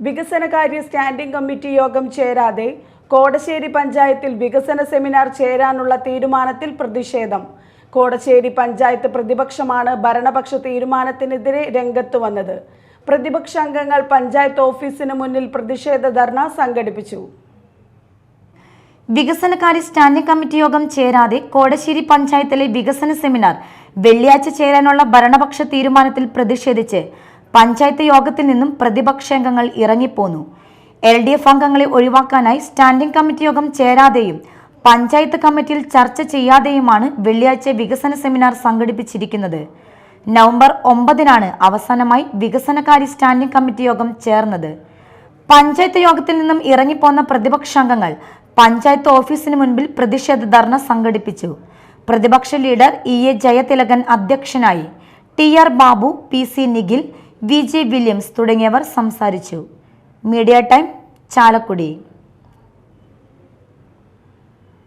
വികസനകാര്യ standing committee യോഗം ചേരാതെ കോടശ്ശേരി പഞ്ചായത്തിൽ വികസന സെമിനാർ ചേരാനുള്ള തീരുമാനത്തിൽ പ്രതിഷേധം. കോടശ്ശേരി പഞ്ചായത്ത് പ്രതിപക്ഷമാണ് ഭരണപക്ഷ തീരുമാനത്തിനെതിരെ രംഗത്ത് വന്നത്. പ്രതിപക്ഷ അംഗങ്ങൾ പഞ്ചായത്ത് ഓഫീസിന് മുന്നിൽ പ്രതിഷേധ ധർണ സംഘടിപ്പിച്ചു. വികസനകാര്യ സ്റ്റാൻഡിംഗ് കമ്മിറ്റി യോഗം ചേരാതെ കോടശ്ശേരി പഞ്ചായത്തിലെ വികസന സെമിനാർ വെള്ളിയാഴ്ച ചേരാനുള്ള ഭരണപക്ഷ തീരുമാനത്തിൽ പ്രതിഷേധിച്ച് പഞ്ചായത്ത് യോഗത്തിൽ നിന്നും പ്രതിപക്ഷാംഗങ്ങൾ ഇറങ്ങിപ്പോന്നു. എൽ ഡി എഫ് അംഗങ്ങളെ ഒഴിവാക്കാനായി സ്റ്റാൻഡിംഗ് കമ്മിറ്റി യോഗം ചേരാതെയും പഞ്ചായത്ത് കമ്മിറ്റിയിൽ ചർച്ച ചെയ്യാതെയുമാണ് വെള്ളിയാഴ്ച വികസന സെമിനാർ സംഘടിപ്പിച്ചിരിക്കുന്നത്. നവംബർ ഒമ്പതിനാണ് അവസാനമായി വികസനകാരി സ്റ്റാൻഡിംഗ് കമ്മിറ്റി യോഗം ചേർന്നത്. പഞ്ചായത്ത് യോഗത്തിൽ നിന്നും ഇറങ്ങിപ്പോന്ന പ്രതിപക്ഷാംഗങ്ങൾ പഞ്ചായത്ത് ഓഫീസിന് മുൻപിൽ പ്രതിഷേധ ധർണ സംഘടിപ്പിച്ചു. പ്രതിപക്ഷ ലീഡർ ഇ എ ജയതിലകൻ അധ്യക്ഷനായി. T R Babu P C Nikhil V J Williams തുടങ്ങിയവർ സംസാരിച്ചു. Media time Chalakudy.